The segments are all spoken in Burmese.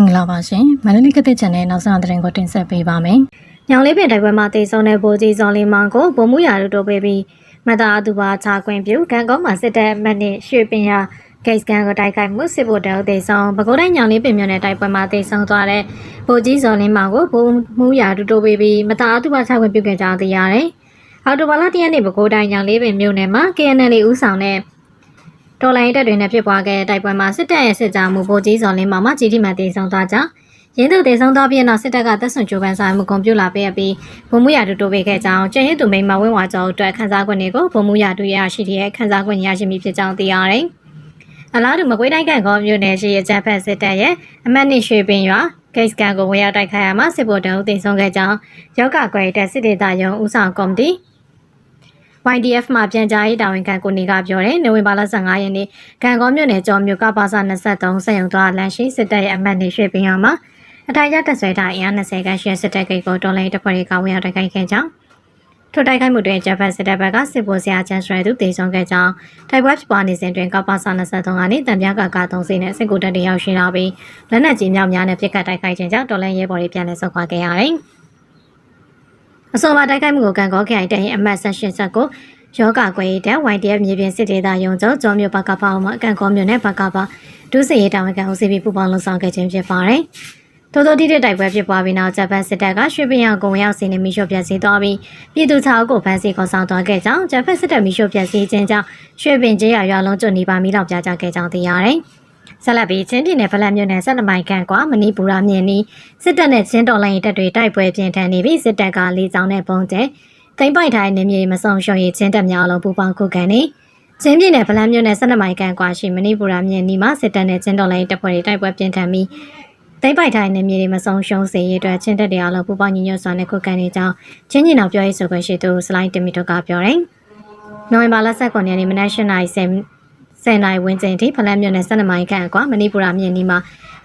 င်္ဂလာပါရှင်မန္တလေးကတဲ့ channel နောက်ဆုံးသတင်းကိုတင်ဆက်ပေးပါမယ်ညောင်လေးပင်တိုက်ပွဲမှာတေဆုံးတဲ့ဗိုလ်ကြီးစော်လင်းမောင်ကိုဗိုလ်မှူးရာတို့တိုးပေးပြီးမတာအသူပါချခွင့်ပြုကံကောင်းမှာစစ်တပ်အမတ်နဲ့ရွှေပင်ရဂိတ်စကန်ကိုတိုက်ခိုက်မှုစစ်ဗိုလ်တောက်တေဆုံးပဲခူးတိုင်းညောင်လေးပင်မြို့နယ်တိုက်ပွဲမှာတေဆုံးသွားတဲ့ဗိုလ်ကြီးစော်လင်းမောင်ကိုဗိုလ်မှူးရာတို့တိုးပေးပြီးမတာအသူပါချခွင့်ပြုခဲ့ကြောင်းသိရတယ်။အော်တိုဘာလတရက်နေ့ပဲခူးတိုင်းညောင်လေးပင်မြို့နယ်မှာ KNL ဦးဆောင်တဲ့ တော်လိုင်းတပ်တွေနဲ့ဖြစ်ပွားခဲ့တဲ့တိုက်ပွဲမှာစစ်တပ်ရဲ့စစ်ကြောမှုဗိုလ်ကြီးစော်လင်းမောင်မှကြီးတိမှန်တေဆုံးသွားကြောင်းရင်းသူတေဆုံးသွားပြီးနောက်စစ်တပ်ကတပ်ဆွန်ကြိုးပမ်းဆိုင်မှုကွန်ပျူလာပေးအပ်ပြီးဗိုလ်မှူးရာတို့တိုးပေးခဲ့ကြောင်းကျင်းရသူမိန်မဝင်းဝါကျော်အတွက်ခန်းစားခွင့်တွေကိုဗိုလ်မှူးရာတို့ရရှိတဲ့ခန်းစားခွင့်ရရှိမိဖြစ်ကြောင်းသိရတယ်။အလားတူမကွေးတိုင်းကံကောမြို့နယ်ရှိရဲ့ဂျပန်စစ်တပ်ရဲ့အမတ်နစ်ရွှေပင်ရွာဂိတ်စကန်ကိုဝင်ရောက်တိုက်ခိုက်ရမှာစစ်ဗိုလ်တုံးတေဆုံးခဲ့ကြောင်းယောဂကွယ်တက်စစ်ဒေသရုံးဦးဆောင်ကော်မတီ YDF မှာပြန်ကြားရေးတာဝန်ခံကိုနေကပြောတယ်နိုဝင်ဘာလ15ရက်နေ့ကံကောမြို့နယ်ကျော်မြို့ကပါစာ23စက်ရုံသွားလမ်းရှိစစ်တပ်ရဲ့အမတ်နေရွှေ့ပြင်ရမှာအထိုင်ရတက်ဆွဲထားအင်အား20ခန်းရှိစစ်တပ်ဂိတ်ကိုတော်လိုင်းတပ်ဖွဲ့တွေကဝင်ရောက်တိုက်ခိုက်ခဲ့ကြောင်းထိုတိုက်ခိုက်မှုတွင်ဂျပန်စစ်တပ်ဘက်ကစစ်ဗိုလ်ဆရာချန်စရယ်သူတေဆုံးခဲ့ကြောင်းတိုက်ပွဲဖြစ်ပွားနေစဉ်တွင်ကပါစာ23ကနေတံပြားကကာ3စိနဲ့စစ်ကူတပ်တွေရောက်ရှိလာပြီးလက်နက်ကြီးမြောက်များနဲ့ပစ်ခတ်တိုက်ခိုက်ခြင်းကြောင့်တော်လိုင်းရဲဘော်တွေပြန်လည်ဆုတ်ခွာခဲ့ရတယ်။ အစောပါတိုက်ခိုက်မှုကိုကံကောခိုင်တဲ့ရင်အမတ်ဆက်ရှင်ဆက်ကိုယောဂကွယ်တဲ့ YDF မြေပြင်စစ်ဒေသရုံချုပ်ကျော်မြို့ဘကပါအောင်မှာအကန်ကောမြို့နယ်ဘကပါဒုစစ်ရေးတာဝန်ခံဦးစီးပြီးပူပေါင်းလုံဆောင်ခဲ့ခြင်းဖြစ်ပါတယ်။တိုးတိုးတိတဲ့တိုက်ပွဲဖြစ်ပွားပြီးနောက်ဂျပန်စစ်တပ်ကရွှေပြည်အောင်ကိုဝင်ရောက်စီနေမီရှို့ပြက်စီးသွားပြီးပြည်သူ၆ကိုဖမ်းဆီးခေါ်ဆောင်သွားခဲ့ကြောင်းဂျပန်စစ်တပ်မီရှို့ပြက်စီးခြင်းကြောင့်ရွှေပင်ကျေးရွာရွာလုံးကျွတ်နေပါမီလောက်ပြကြခဲ့ကြောင်းသိရတယ်။ ဆက်လက်ပြီးချင်းပြည်နယ်ဗလက်မြို့နယ်ဆက်နမိုင်ခန့်ကွာမဏိပူရမြင်းနီစစ်တပ်နဲ့ချင်းတော်လိုင်းတပ်တွေတိုက်ပွဲပြင်းထန်နေပြီးစစ်တပ်ကလေးချောင်းနဲ့ပုံကျဲတိမ့်ပိုက်ထိုင်နေမြေမဆောင်ရှုံရေးချင်းတပ်များအလုံးပူပေါင်းခုခံနေချင်းပြည်နယ်ဗလန်းမြို့နယ်ဆက်နမိုင်ကန်ကွာရှိမဏိပူရမြင်းနီမှာစစ်တပ်နဲ့ချင်းတော်လိုင်းတပ်ဖွဲ့တွေတိုက်ပွဲပြင်းထန်ပြီးတိမ့်ပိုက်ထိုင်နေမြေမဆောင်ရှုံစေရေးအတွက်ချင်းတပ်တွေအလုံးပူပေါင်းညီညွတ်စွာနဲ့ခုခံနေကြောင်းချင်းညီနောက်ပြောရေးဆိုခွင့်ရှိသူစလိုင်းတမီတို့ကပြောတယ်။နိုဝင်ဘာလ19ရက်နေ့မနက်၈နာရီ 10ဆယ်နိုင်ဝင်းကျင်ထိဖလန်းမြို့နယ်ဆက်နမိုင်ခန့်ကွာမဏိပူရမြင်းနီမှာ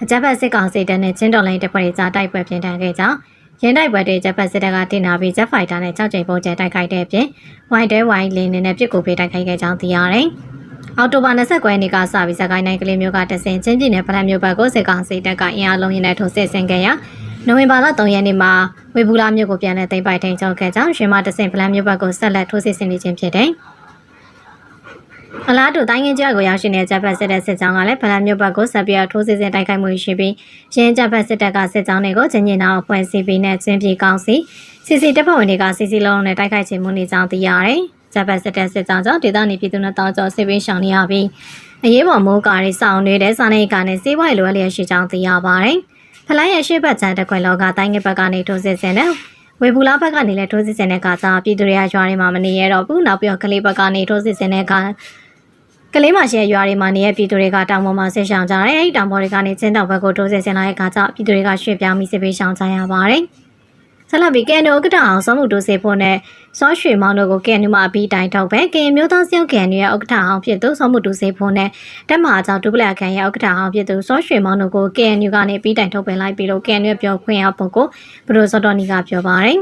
အကြမ်းဖက်စစ်ကောင်စီတပ်နဲ့ချင်းတော်လိုင်းတပ်ဖွဲ့တွေကြားတိုက်ပွဲပြင်းထန်ခဲ့ကြောင်းရင်းတိုက်ပွဲတွေဂျပန်စစ်တပ်ကတင်နာပြီးဂျက်ဖိုက်တာနဲ့ကြောက်ကြိမ်ပုံကျဲတိုက်ခိုက်တဲ့အပြင်ဝိုင်တဲဝိုင်လင်းနဲ့ပြစ်ကိုဖေးတိုက်ခိုက်ခဲ့ကြောင်းသိရတယ်။အော်တိုဘာ29ရက်နေ့ကစပြီးစကိုင်းတိုင်းကလေးမျိုးကတဆင်ချင်းပြည်နယ်ဗလန်မျိုးဘက်ကိုစစ်ကောင်စီတပ်ကအင်အားလုံးရင်းနဲ့ထိုးစစ်ဆင်ခဲ့ရာနိုဝင်ဘာလ3ရက်နေ့မှာဝေဘူးလာမြို့ကိုပြန်လည်သိမ်းပိုက်ထိန်ချုပ်ခဲ့ကြောင်းရှင်မတဆင်ဗလန်မျိုးဘက်ကိုဆက်လက်ထိုးစစ်ဆင်နေခြင်းဖြစ်တယ်။ အလားတူတိုင်းငင်းကျော်ကိုရောက်ရှိနေတဲ့ဂျပန်စစ်တပ်စစ်ကြောင်းကလည်းဗလန်မြို့ဘက်ကိုဆက်ပြီးထိုးစစ်ဆင်တိုက်ခိုက်မှုရှိပြီးရင်းဂျပန်စစ်တပ်ကစစ်ကြောင်းတွေကိုချင်းချင်းနောက်ဖွဲ့စည်းပြီးနဲ့ချင်းပြည်ကောင်းစီစီစီတပ်ဖွဲ့ဝင်တွေကစီစီလုံးနဲ့တိုက်ခိုက်ခြင်းမှုနေကြောင်းသိရတယ်။ဂျပန်စစ်တပ်စစ်ကြောင်းကြောင့်ဒေသနေပြည်သူနဲ့တောင်ကျော်စစ်ပင်းရှောင်နေရပြီးအရေးပေါ်မိုးကားတွေစောင့်နေတဲ့စာနေကာနဲ့စေးပွားလိုအပ်လျက်ရှိကြောင်းသိရပါတယ်။ဖလိုင်းရဲ့ရှေ့ဘက်ချမ်းတစ်ခွင်လောကတိုင်းငယ်ဘက်ကနေထိုးစစ်ဆင်တဲ့ဝေဘူလာဘက်ကနေလည်းထိုးစစ်ဆင်တဲ့ကစားပြည်သူတွေကရွာတွေမှာမနေရတော့ဘူးနောက်ပြီးတော့ကလေးဘက်ကနေထိုးစစ်ဆင်တဲ့က ကလေးမရှိတဲ့ရွာတွေမှာနေတဲ့ပြည်သူတွေကတောင်ပေါ်မှာဆင်းရှောင်ကြတယ်အဲဒီတောင်ပေါ်တွေကနေချင်းတောင်ဘက်ကိုထိုးစစ်ဆင်လာတဲ့အခါကျပြည်သူတွေကရွှေ့ပြောင်းပြီးစစ်ပေးရှောင်ကြရပါတယ်ဆက်လက်ပြီးကဲနိုဥက္ကဋ္ဌအောင်စောမှုတိုးစေဖို့နဲ့စောရွှေမောင်တို့ကိုကဲနူမှာအပြီးတိုင်ထုတ်ပဲကဲမျိုးသားစောကဲနူရဲ့ဥက္ကဋ္ဌအောင်ဖြစ်သူစောမှုတိုးစေဖို့နဲ့တက်မဟာကြောင့်ဒုပလက်ခံရဲ့ဥက္ကဋ္ဌအောင်ဖြစ်သူစောရွှေမောင်တို့ကိုကဲနူကနေပြီးတိုင်ထုတ်ပင်လိုက်ပြီးတော့ကဲနူရဲ့ပြောခွင့်ရပုဂ္ဂိုလ်ဘရိုစောတော်နီကပြောပါတယ်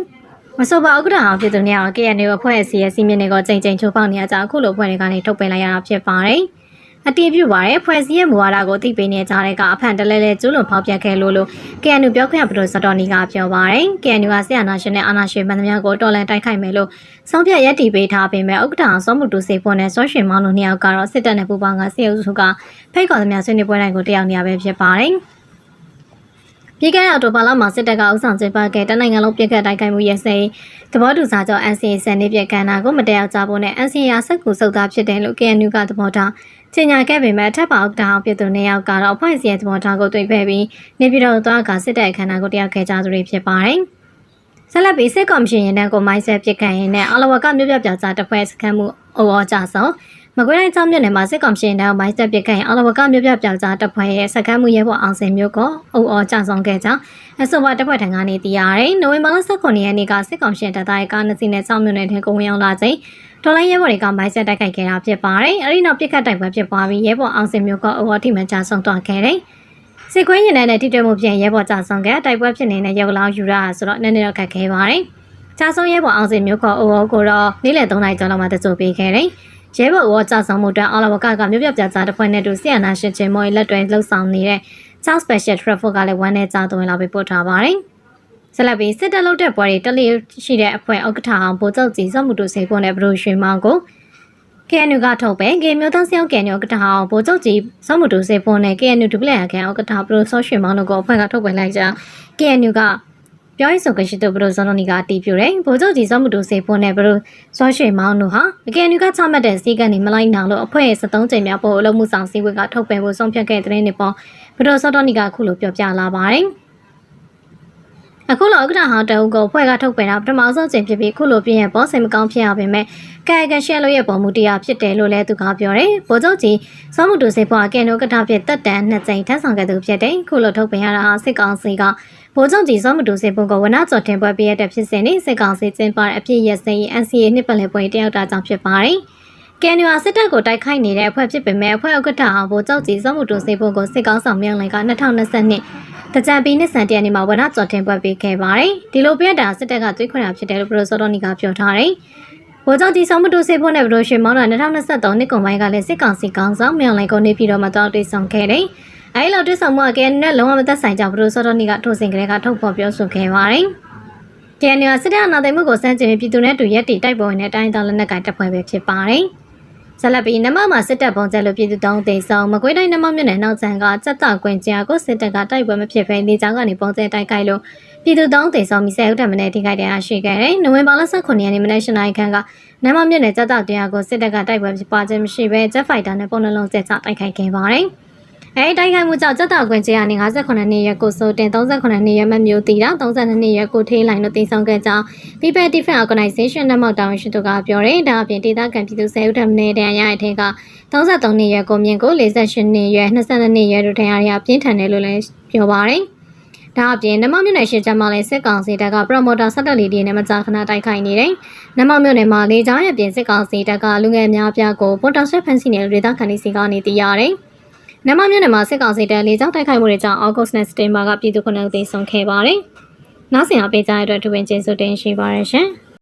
မဆိုပါဥက္ကဋ္ဌအောင်ဖြစ်သူများက KNU အဖွဲ့အစည်းရဲ့စီမင်းတွေကိုချိန်ချိန်ချိုးဖောက်နေကြအခုလိုအဖွဲ့တွေကနေထုတ်ပင်လိုက်ရတာဖြစ်ပါတယ်။အတည်ပြုပါရယ်ဖွဲ့စည်းရဲ့မူဝါဒကိုသိပေးနေကြတဲ့ကအဖန်တလဲလဲကျူးလွန်ဖောက်ပြခဲ့လို့လို့ KNU ပြောခွင့်ရဘဒိုစတော်နီကပြောပါရယ် KNU ကဆီယနာရှင်နဲ့အာနာရှင်မန်သမားကိုတော်လန်တိုက်ခိုက်မယ်လို့ဆုံးဖြတ်ရက်တီပေးထားပေမဲ့ဥက္ကဋ္ဌအောင်စောမှုတူစေဖို့နဲ့စောရှင်မောင်တို့နှစ်ယောက်ကတော့စစ်တပ်နဲ့ပူးပေါင်းကစေအုပ်စုကဖိတ်ခေါ်သမျှဆွေးနွေးပွဲတိုင်းကိုတရားနေရပဲဖြစ်ပါတယ်။ ပြည်ခဲ့တဲ့အော်တိုဘာလမှာစစ်တပ်ကဥဆောင်ကျင်းပခဲ့တနိုင်ငံလုံးပြည်ခတ်တိုက်ခိုက်မှုရဲစဲသဘောတူစာချုပ် NCA စံနေပြကဏ္ဍကိုမတရားကြဖို့နဲ့ NCA ရဆက်ကူစုပ်သားဖြစ်တယ်လို့ KNU ကသဘောထားကြေညာခဲ့ပေမဲ့အထက်ပါဥက္ကဋ္ဌအောင်ပြည်သူနှစ်ယောက်ကတော့အဖွဲ့အစည်းရဲ့သဘောထားကိုတွေ့ဖက်ပြီးနေပြည်တော်သွားကစစ်တပ်အခမ်းအနားကိုတရားခဲ့ကြသူတွေဖြစ်ပါတယ်။ဆက်လက်ပြီးစစ်ကော်မရှင်ရင်တန်းကိုမိုင်းဆက်ပစ်ခတ်ရင်းနဲ့အလဝကမြို့ပြပြောက်ကြားတပ်ဖွဲ့စခန်းမှုအော်အော်ကြဆောင် မကွေးတိုင်းကျောင်းမြို့နယ်မှာစစ်ကောင်ရှင်တောင်မိုင်းဆက်ပစ်ခဲ့ရင်အလဝကမြို့ပြပြောက်ကြားတပ်ဖွဲ့ရဲ့စခန်းမှုရဲဘော်အောင်စင်မျိုးကအုံအော်ကြဆောင်ခဲ့ကြောင်းအဆိုပါတပ်ဖွဲ့ထံကနေသိရတယ်။နိုဝင်ဘာလ19ရက်နေ့ကစစ်ကောင်ရှင်တပ်သားရဲ့ကားနှစ်စီးနဲ့ကျောင်းမြို့နယ်ထဲကိုဝင်ရောက်လာချိန်ဒေါ်လာရဲဘော်တွေကမိုင်းဆက်တိုက်ခိုက်ခဲ့တာဖြစ်ပါတယ်။အဲဒီနောက်ပြစ်ခတ်တိုက်ပွဲဖြစ်ပွားပြီးရဲဘော်အောင်စင်မျိုးကအုံအော်ထိမှန်ကြဆုံးသွားခဲ့တယ်။စစ်ကွင်းရင်ထဲနဲ့တိတွဲမှုပြင်ရဲဘော်ကြဆောင်ခဲ့တိုက်ပွဲဖြစ်နေတဲ့ရုပ်လောင်းယူရဆိုတော့နည်းနည်းတော့ခက်ခဲပါတယ်။ကြာဆုံးရဲဘော်အောင်စင်မျိုးကအုံအော်ကိုတော့နေ့လယ်3နာရီကျော်လောက်မှတစိုးပေးခဲ့တယ်။ ရဲဘော်ဝေါ်ကြဆောင်မှုအတွက်အလဝကကမြို့ပြပြကြားတစ်ဖွဲ့နဲ့တူဆီယနာရှင်ချင်းမော်လက်တွဲလှုပ်ဆောင်နေတဲ့ South Special Traffic ကလည်းဝမ်းနဲ့ကြားသွင်းလာပြီးပို့ထားပါတယ်။ဆက်လက်ပြီးစစ်တပ်လုပ်တဲ့ပွဲတွေတက်လျက်ရှိတဲ့အဖွဲ့ဥက္ကဋ္ဌအောင်ဗိုလ်ချုပ်ကြီးစောမှုတူစေဖို့နဲ့ဘရိုရွှေမောင်ကို KNU ကထုတ်ပဲကေမျိုးသားစယောက် KNU ဥက္ကဋ္ဌအောင်ဗိုလ်ချုပ်ကြီးစောမှုတူစေဖို့နဲ့ KNU ဒုပလက်ရခံဥက္ကဋ္ဌဘရိုဆော့ရွှေမောင်တို့ကိုအဖွဲ့ကထုတ်ပဲလိုက်ကြ KNU က ပြောရေးဆိုခွင့်ရှိသူဘရိုဇော်နိုနီကအတီးပြတယ်ဗိုလ်ချုပ်ကြီးစောမှုတူစေဖို့နဲ့ဘရိုဆော့ရွှေမောင်တို့ဟာ KNU ကချမှတ်တဲ့စည်းကမ်းတွေမလိုက်နိုင်လို့အဖွဲ့ရဲ့73ကြိမ်မြောက်ဖို့အလုပ်မှုဆောင်စည်းဝေးကထုတ်ပဲဖို့ဆုံးဖြတ်ခဲ့တဲ့တဲ့နေ့ပေါ်ဘရိုဆော့တော်နီကအခုလိုပြောပြလာပါတယ် အခုလိုဥက္ကဋ္ဌဟောင်းတအုပ်ကိုဖွဲ့ကထုတ်ပယ်တာပထမဆုံးချိန်ဖြစ်ပြီးအခုလိုပြင်းရဲ့ဘောစိတ်မကောင်းဖြစ်ရပေမဲ့ကာယကံရှက်လို့ရဲ့ပုံမှုတရားဖြစ်တယ်လို့လည်းသူကပြောတယ်။ဗိုလ်ချုပ်ကြီးစောမှုတူစေဖွာကဲနိုကထဖြစ်တက်တန်နှစ်ကြိမ်ထပ်ဆောင်ခဲ့သူဖြစ်တယ်။အခုလိုထုတ်ပယ်ရတာဟာစစ်ကောင်စီကဗိုလ်ချုပ်ကြီးစောမှုတူစေပုံကဝနကျော်တင်ပွဲပေးရတဲ့ဖြစ်စဉ်နဲ့စစ်ကောင်စီကျင်းပတဲ့အပြည့်ရစင် NCA နှစ်ပတ်လည်ပွဲတယောက်တာကြောင့်ဖြစ်ပါတယ်။ကဲနီဝါစစ်တပ်ကိုတိုက်ခိုက်နေတဲ့အဖွဲ့ဖြစ်ပေမဲ့အဖွဲ့ဥက္ကဋ္ဌအောင်ဗိုလ်ချုပ်ကြီးစောမှုတူစေပုံကိုစစ်ကောင်ဆောင်မြောင်လိုက်က2022 တကြံပီနှစ်ဆန်တရနေ့မှာဝနကျော်တင်ပွဲပေးခဲ့ပါတယ်။ဒီလိုပြတာစစ်တပ်ကသွေးခွင့်တာဖြစ်တယ်လို့ပရိုဆိုတော်နီကပြောထားတယ်။ဗိုလ်ချုပ်ကြီးဆောင်မတူစေဖို့နဲ့ဘရိုရှင်မောင်းတာ2023နှစ်ကုန်ပိုင်းကလည်းစစ်ကောင်စီကောင်ဆောင်မြောင်လိုင်ကိုနေပြည်တော်မှာတောက်တွေ့ဆောင်ခဲ့တယ်။အဲဒီလိုတွေ့ဆောင်မှုအကဲနဲ့လုံးဝမသက်ဆိုင်ကြောင့်ဘရိုဆိုတော်နီကထိုစဉ်ကလေးကထုတ်ဖော်ပြောဆိုခဲ့ပါတယ်။ကျန်နေစစ်တပ်အနာသိမ်းမှုကိုစန့်ကျင်ပြည်သူနဲ့တူရက်တီတိုက်ပွဲဝင်တဲ့အတိုင်းအတာလက်နက်ကင်တပ်ဖွဲ့ပဲဖြစ်ပါတယ်။ ဆက်လက်ပြီးနမမှာစစ်တပ်ပုံကျလို့ပြည်သူတောင်းသိမ်းဆောင်မကွေးတိုင်းနမမြို့နယ်နောက်ဆန်ကစက်တကွင်ကြားကိုစစ်တပ်ကတိုက်ပွဲမဖြစ်ဘဲနေကြောင်းကနေပုံကျတိုက်ခိုက်လို့ပြည်သူတောင်းသိမ်းဆောင်မိဆဲဥတ္တမနဲ့ထိခိုက်တဲ့အရှိခဲ့တယ်။နိုဝင်ဘာလ18ရက်နေ့မနက်၈နာရီခန့်ကနမမြို့နယ်စက်တတရားကိုစစ်တပ်ကတိုက်ပွဲဖြစ်ပွားခြင်းမရှိဘဲဂျက်ဖိုက်တာနဲ့ပုံနှလုံးကျက်ချတိုက်ခိုက်ခဲ့ပါတယ်။ အဲဒီတိုက်ခိုက်မှုကြောင့်စက်တကွင်ကြားကနေ58နှစ်ရက်ကိုစိုးတင်38နှစ်ရက်မမျိုးတီတာ32နှစ်ရက်ကိုထေးလိုင်းတို့တင်ဆောင်ခဲ့ကြောင်း People Defense Organization နဲ့မောက်တောင်းရှိသူကပြောတယ်။ဒါအပြင်ဒေသခံပြည်သူ10ဦးထက်မနည်းတန်ရရတဲ့က33နှစ်ရွယ်ကိုမြင့်ကို48နှစ်ရွယ်22နှစ်ရွယ်တို့ထင်ရရပြင်းထန်တယ်လို့လည်းပြောပါတယ်။ဒါအပြင်နမမြို့နယ်ရှိချမ်းမှာလည်းစစ်ကောင်စီတပ်ကပရမိုတာဆက်တက်လီဒီနဲ့မကြာခဏတိုက်ခိုက်နေတယ်။နမမြို့နယ်မှာလေကြောင်းရဲ့ပြင်စစ်ကောင်စီတပ်ကလူငယ်များပြားကိုပေါ်တာဆွဲဖမ်းဆီးနေလို့ဒေသခံတွေစီကနေသိရတယ်။ နမမြို့နယ်မှာစစ်ကောင်စီတပ်လေကြောင်းတိုက်ခိုက်မှုတွေကြောင့်ဩဂုတ်နဲ့စက်တင်ဘာကပြည်သူခုနှစ်ဦးသေဆုံးခဲ့ပါတယ်။နောက်ဆင်အပေးကြတဲ့အတွက်ထူပင်ကျေးဇူးတင်ရှိပါရရှင်။